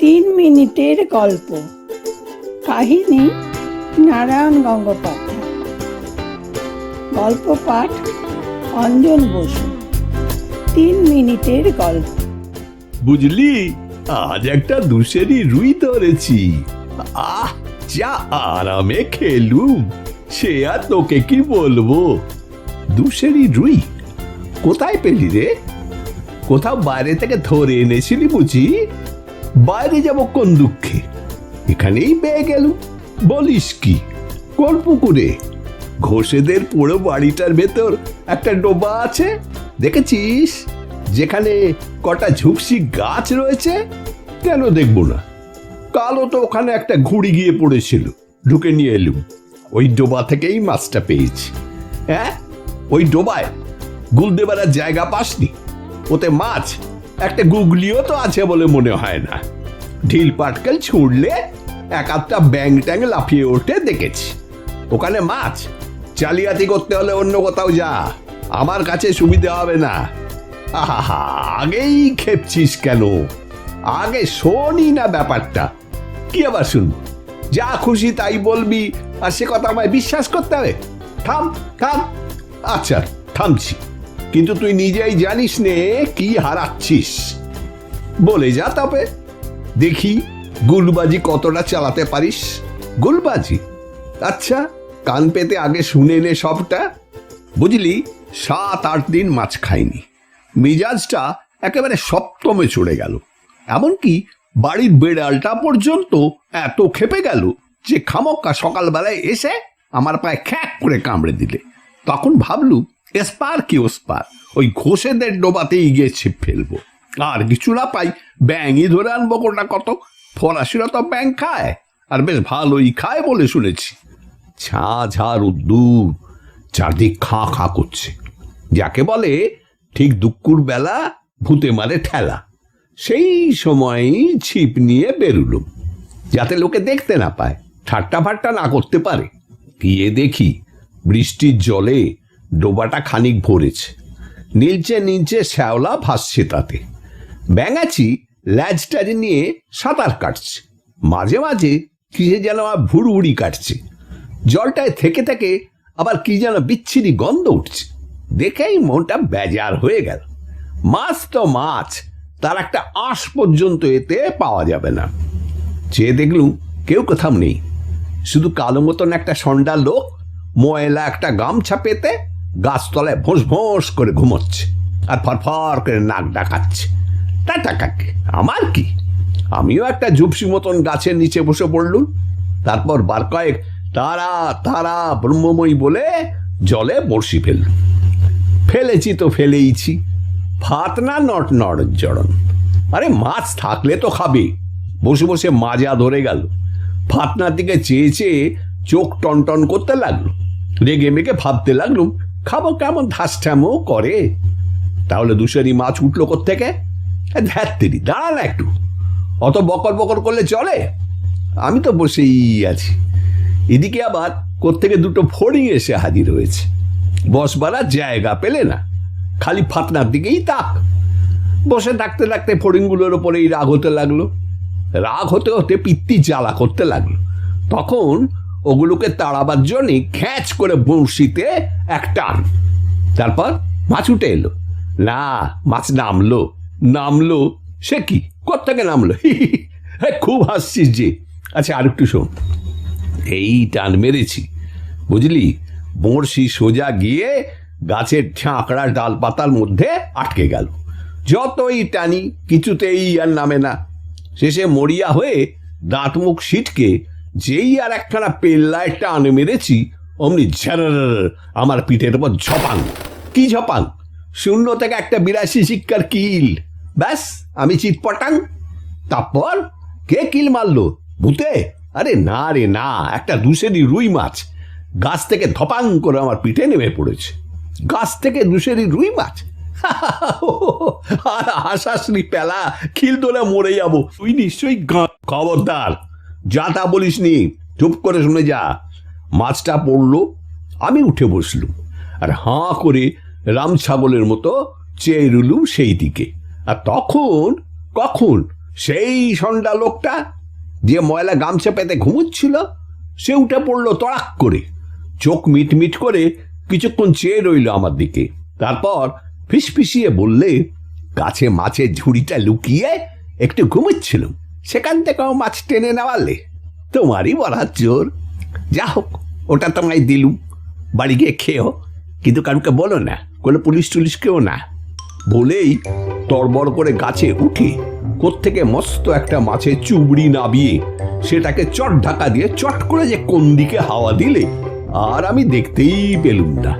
তিন মিনিটের গল্প। কাহিনী নারায়ণ গঙ্গোপাধ্যায়। গল্প পাঠ অঞ্জন বসু। তিন মিনিটের গল্প। বুঝলি? আজ একটা দুশেরি রুই ধরেছি। আহ, যা আরামে খেলুম। সে আর তোকে কি বলব? দুশেরি রুই? কোথায় পেলি রে? কোথাও বাইরে থেকে ধরে এনেছিলি বুঝি? বাইরে যাব কোন দুঃখে? এখানেই পেয়ে গেল বলিস কি? কোন পুকুরে ঘোষেদের পুরো বাড়িটার ভেতর একটা ডোবা আছে। দেখেছিস? যেখানে কটা ঝুপসি গাছ রয়েছে? কেন দেখব না। কালও তো ওখানে একটা ঘুড়ি গিয়ে পড়েছিল। ঢুকে নিয়ে এলুম। ওই ডোবা থেকেই মাছটা পেয়েছি। হ্যাঁ? ওই ডোবায় গুল দেবার আর জায়গা পাসনি। ওতে মাছ একটা গুগলিও তো আছে বলে মনে হয় না। ঢিল পাটকেল ছুঁড়লে এক আধটা ব্যাং ট্যাং লাফিয়ে ওঠে, দেখেছি। ওখানে মাছ, জালিয়াতি করতে হলে অন্য কোথাও যা। আমার কাছে সুবিধা হবে না। আহা আগেই খেপছিস কেন? আগে শোনি না ব্যাপারটা। কি আবার শুনব? যা খুশি তাই বলবি, আর সে কথা আমায় বিশ্বাস করতে হবে। থাম থাম। আচ্ছা থামছি। কিন্তু তুই নিজেই জানিস নে, কি হারাচ্ছিস। বলে যা তবে। দেখি গুলবাজি কতটা চালাতে পারিস। গুলবাজি? আচ্ছা কান পেতে আগে শুনে নে সবটা। বুঝলি, সাত, আট দিন মাছ খাইনি। মিজাজটা একেবারে সপ্তমে চড়ে গেল। এমনকি বাড়ির বেড়ালটা পর্যন্ত এত খেপে গেল যে খামক্কা সকালবেলায় এসে আমার পায়ে খ্যাক করে কামড়ে দিলে। তখন ভাবলু এসপার কি ওসপার ওই ঘোষেদের ডোবাতেই গিয়ে ছিপ ফেলব। আর কিছু না পাই, ব্যাঙই ধরে আনব কোটা কত ফরাসিরা তো ব্যাঙ খায়, আর বেশ ভালোই খায় বলে শুনেছি। ছা ঝা রুদ্দুর চারদিক খাঁ খাঁ করছে। যাকে বলে, ঠিক দুপুর বেলা ভূতে মারে ঠেলা। সেই সময়ই ছিপ নিয়ে বেরুলুম, যাতে লোকে দেখতে না পায়, ঠাট্টা ফাট্টা না করতে পারে। গিয়ে দেখি বৃষ্টির জলে ডোবাটা খানিক ভরেছে। নীলচে নীলচে শ্যাওলা ভাসছে তাতে। ব্যাঙাচি ল্যাজটা নিয়ে সাঁতার কাটছে। মাঝে মাঝে কিসে যেন ভুড়ুড়ি কাটছে। জলটায় থেকে থেকে আবার কি যেন বিচ্ছিরি গন্ধ উঠছে। দেখেই মনটা বেজার হয়ে গেল। মাছ তো মাছ, তার একটা আঁশ পর্যন্ত এতে পাওয়া যাবে না। চেয়ে দেখলুম কেউ কোথাও নেই। শুধু কালো মতন একটা সন্ডা লোক ময়লা একটা গামছা পেতে গাছতলায় ভোঁস ভোঁস করে ঘুমোচ্ছে আর ফরফর করে নাক ডাকাচ্ছে। তা টাকাকে আমার কি? আমিও একটা ঝুপসি মতন গাছের নিচে বসে পড়লুম। তারপর বার কয়েক তারা তারা ব্রহ্মময়ী বলে জলে বড়শি ফেললুম। ফেলেছি তো ফেলেইছি। ভাত না নট নড় জড়ন। আরে মাছ থাকলে তো খাবে। বসে বসে মাজা ধরে গেল। ফাতনার দিকে চেয়ে চেয়ে চোখ টনটন করতে লাগল। রেগে মেগে ভাবতে লাগলুম খাব কেমন ধাসঠামও করে? তাহলে দুশারি মাছ উঠল থেকে ধ্যাত্তেরি দাঁড়া একটু। অত বকর বকর করলে চলে? আমি তো বসেই আছি। এদিকে আবার কোত্থেকে দুটো ফড়িং এসে হাজির হয়েছে। বসবার জায়গা পেলে না, খালি ফাতনার দিকেই তাক। বসে থাকতে থাকতে ফড়িংগুলোর ওপরেই রাগ হতে লাগল। রাগ হতে হতে পিত্তি জ্বালা করতে লাগল। তখন ওগুলোকে তাড়াবার জন্যে খ্যাচ করে বড়শিতে এক টান। তারপর মাছ উঠে এলো। না, মাছ নামলো। নামলো সে কি? কোত্থেকে নামলো? হ্যাঁ খুব হাসছিস যে। আচ্ছা আর একটু শোন। এই টান মেরেছি। বুঝলি? বড়শি সোজা গিয়ে গাছের ঝাঁকড়া ডাল পাতার মধ্যে আটকে গেল। যতই টানি, কিছুতেই আর নামে না। শেষে মরিয়া হয়ে দাঁত মুখ সিটকে যেই আর একখানা পেল্লায় টান মেরেছি, অমনি ঝার আমার পিঠের উপর ঝপাং। কি ঝপাং? শূন্য থেকে একটা বিরাশি শিক্ষার কিল। ব্যাস, আমি চিৎপটাং তারপর কে কিল মারলো? ভূতে? আরে না রে, না, একটা দুশেরি রুই মাছ। গাছ থেকে ধপাং করে আমার পিঠে নেমে পড়েছে। গাছ থেকে দুশেরি রুই মাছ? আর হাসাসনি পেলা, খিল তোলে মরে যাব। তুই নিশ্চয়ই খবরদার। যা তা বলিস নি, চুপ করে শুনে যা। মাছটা পড়ল, আমি উঠে বসলুম। আর হাঁ করে রাম ছাগলের মতো চেয়ে রুলুম সেই দিকে। আর তখন, কখন সেই সন্ডা লোকটা যে ময়লা গামছা পেতে ঘুমুচ্ছিল, সে উঠে পড়ল তড়াক করে। চোখ মিট মিট করে কিছুক্ষণ চেয়ে রইল আমার দিকে। তারপর ফিসফিসিয়ে বললে গাছে মাছের ঝুড়িটা লুকিয়ে একটু ঘুমোচ্ছিলাম। সেখান থেকেও মাছ টেনে নেওয়ালে। তোমারই বলার জোর। যা হোক, ওটা তোমায় দিলুম। বাড়ি গিয়ে খেয়েও কিন্তু কারুকে বলো না, কোনো পুলিশ টুলিশ কেউ না। বলেই তড়বড় করে গাছে উঠে কোত্থেকে মস্ত একটা মাছের চুবড়ি নাবিয়ে সেটাকে চট ঢাকা দিয়ে চট করে যে কোন দিকে হাওয়া দিলে, আর আমি দেখতেই পেলুম না।